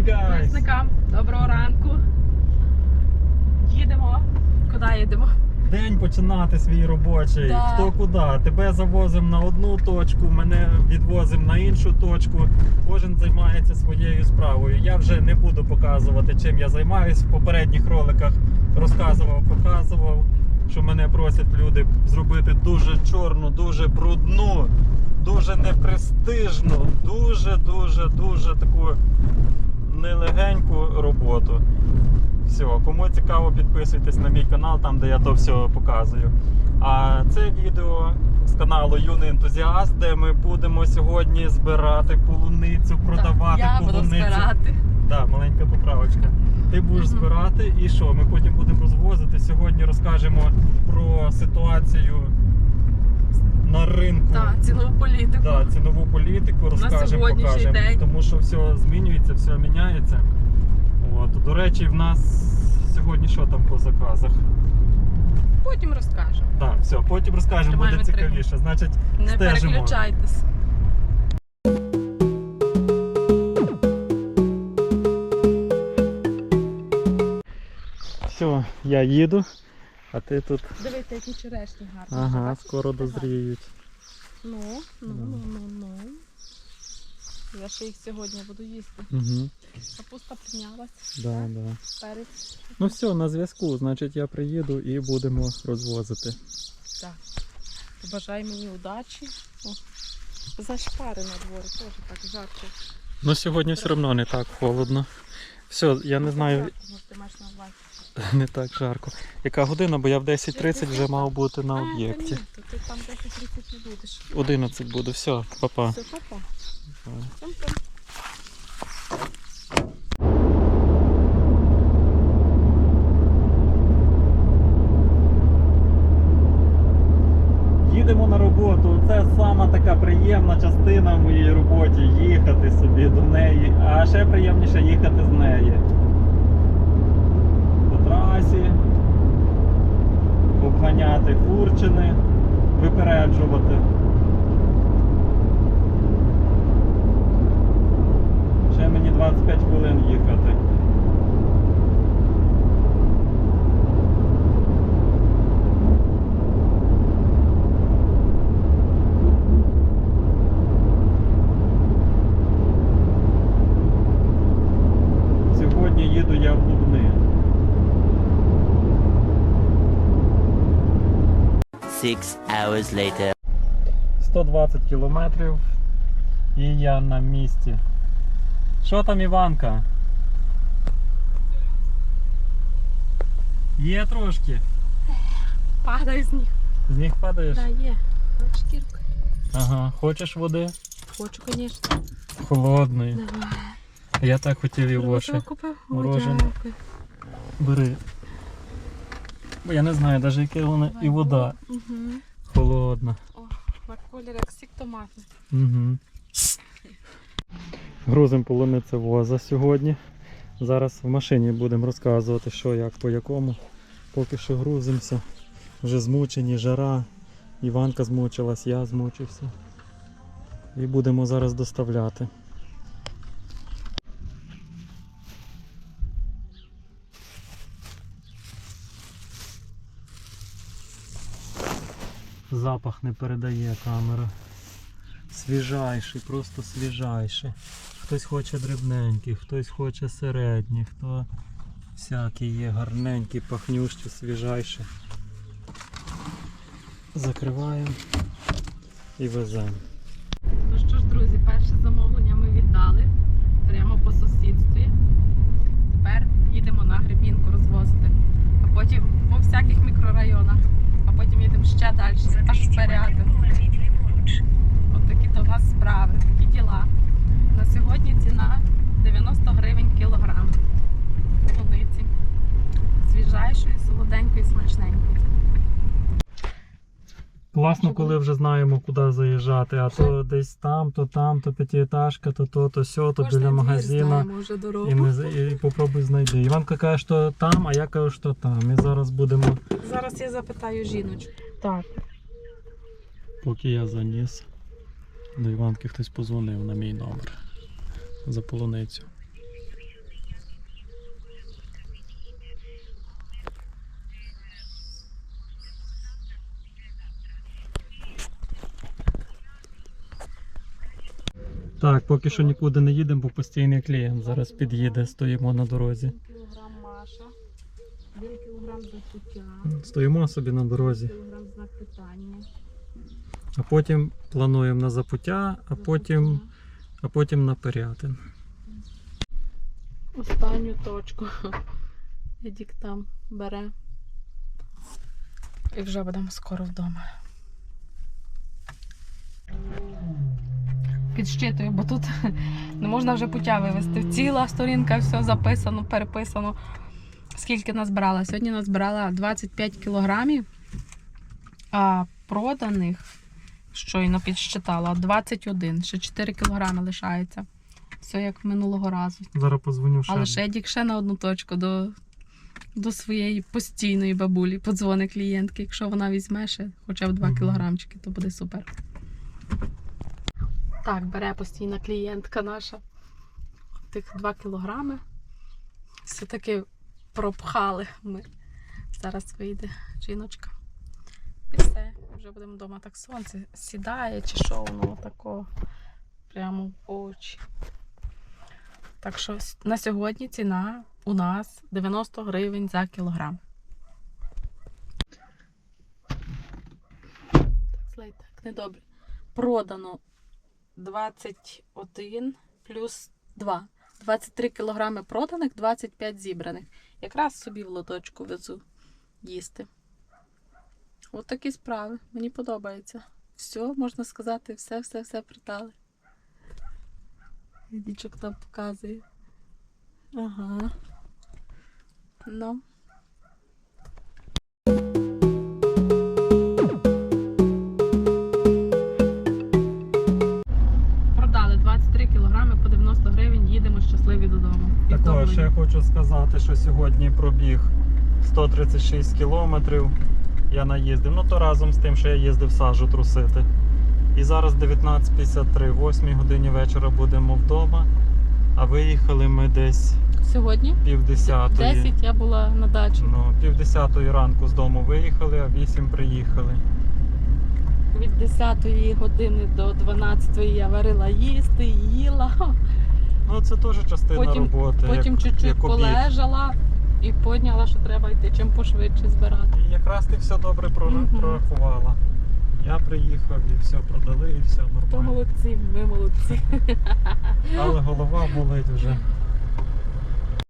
Hi guys! Доброго ранку. Їдемо. Куди їдемо? День починати свій робочий. Да. Хто куди? Тебе завозимо на одну точку, мене відвозимо на іншу точку. Кожен займається своєю справою. Я вже не буду показувати, чим я займаюсь. В попередніх роликах розказував, показував, що мене просять люди зробити дуже чорну, дуже брудну, дуже непрестижну, дуже, дуже, дуже таку нелегеньку роботу. Все, кому цікаво, підписуйтесь на мій канал, там де я то все показую. А це відео з каналу Юний ентузіаст, де ми будемо сьогодні збирати полуницю, продавати Так, я буду збирати. Да, маленька поправочка. Ти будеш збирати і що? Ми потім будемо розвозити. Сьогодні розкажемо про ситуацію на ринку. Так, цінову політику. Да, цінову політику розкажемо, покажемо. день. Тому що все змінюється, все міняється. От, до речі, в нас сьогодні що там по заказах? Потім розкажемо. Так, все, потім розкажемо, буде цікавіше. Значить, Не Стежимо. переключайтесь. все, я їду, а ти тут. Дивіться, які черешні гарні. Ага, Бачиш, скоро дозріють. Ну, ну, ну, ну, ну. Я ще їх сьогодні буду їсти. Угу. Капуста піднялась, Да, да. перець. Ну все, на зв'язку. Значить, я приїду і будемо розвозити. Так. Побажай мені удачі. О, зашпари на дворі, теж так жарко. Ну сьогодні все одно не так холодно. Все, я не знаю, Жарко, може, ти маєш на увазі. не так жарко. Яка година, бо я в 10.30 вже мав бути на об'єкті. то ти там 10-30 не будеш. 11 буде, все, папа. Все, папа. Цьом-цьом. Їдемо на роботу. Це сама така приємна частина в моїй роботі їхати собі до неї, а ще приємніше їхати з неї. Трасі, обганяти фурчини, випереджувати. Ще мені 25 хвилин їхати. Сьогодні їду я в Лубни. Six hours later. 120 кілометрів і я на місці. Що там Іванка? Є трошки. Падай з них. З них падаєш? Да, є. От шкірка. Ага, хочеш води? Хочу, звісно. Холодної. Давай. Я так хотів і воші. Морожене. Бери. Бо я не знаю навіть яке воно і вода Угу. холодна. О, на колір як сік томатний. Угу. Грузимо полуниця воза сьогодні. Зараз в машині будемо розказувати, що як по якому. Поки що грузимося. Вже змучені, жара. Іванка змучилась, я змучився. І будемо зараз доставляти. Запах не передає камера. Свіжайший, просто свіжайший. Хтось хоче дрібненький, хтось хоче середній, хто всякі є гарненькі, пахнющі, свіжайші. Закриваємо і веземо. Ну що ж, друзі, перше замовлення ми віддали прямо по сусідстві. Тепер їдемо на грибінку розвозити. А потім по всяких мікрорайонах. Ще далі, аж в Перятин. От такі то в нас справи, такі діла. На сьогодні ціна 90 гривень кілограм. Полуниці. Свіжайшої, солоденької, смачненької. Класно, коли вже знаємо, куди заїжджати, а то десь там, то там, то п'ятиэтажка, то то, то сьо, то біля магазина. І, ми, з- і попробуй знайди. Іванка каже, що там, а я кажу, що там. І зараз будемо, Зараз я запитаю жіночку. Так. Поки я заніс, до Іванки хтось позвонив на мій номер за полуницю. Так, поки що нікуди не їдемо, бо постійний клієнт зараз під'їде, стоїмо на дорозі. Кілограм 1 кілограм закуття, Стоїмо собі на дорозі, кілограм знак питання. а потім плануємо на запуття, а потім, а потім на Пирятин. Останню точку. Едік там бере. І вже будемо скоро вдома. Підщитую, бо тут не можна вже пуття вивезти. Ціла сторінка, все записано, переписано. Скільки назбирала? Сьогодні назбирала 25 кілограмів, а проданих щойно підсчитала 21. Ще 4 кілограми лишається. Все як минулого разу. Зараз позвоню ще. Але Шедік ще на одну точку до, до своєї постійної бабулі. Подзвони клієнтки. Якщо вона візьме ще хоча б 2 Мгм. кілограмчики, то буде супер. Так, бере постійна клієнтка наша. Тих 2 кілограми. Все-таки пропхали ми. Зараз вийде жіночка. І все. Вже будемо вдома. Так сонце сідає чи що воно тако прямо в очі. Так що на сьогодні ціна у нас 90 гривень за кілограм. Так, слайд, так, недобре. Продано 21 плюс 2. 23 кілограми проданих, 25 зібраних. Якраз собі в лоточку везу їсти. От такі справи. Мені подобається. Все, можна сказати, все, все, все придали. Дічок там показує. Ага. Ну. Хочу сказати, що сьогодні пробіг 136 кілометрів. Я наїздив. Ну то разом з тим, що я їздив сажу трусити. І зараз 19.53, 8 годині вечора будемо вдома. А виїхали ми десь Сьогодні півдесятої. 10 я була на дачі. Ну, півдесятої ранку з дому виїхали, а 8 приїхали. Від 10 години до 12 я варила їсти, їла. Ну це теж частина Потім- роботи. Потім чуть-чуть як полежала і подняла, що треба йти чим пошвидше збирати. І якраз ти все добре прорахувала. Угу. Я приїхав і все продали, і все нормально. То молодці, ми молодці. Але голова болить вже.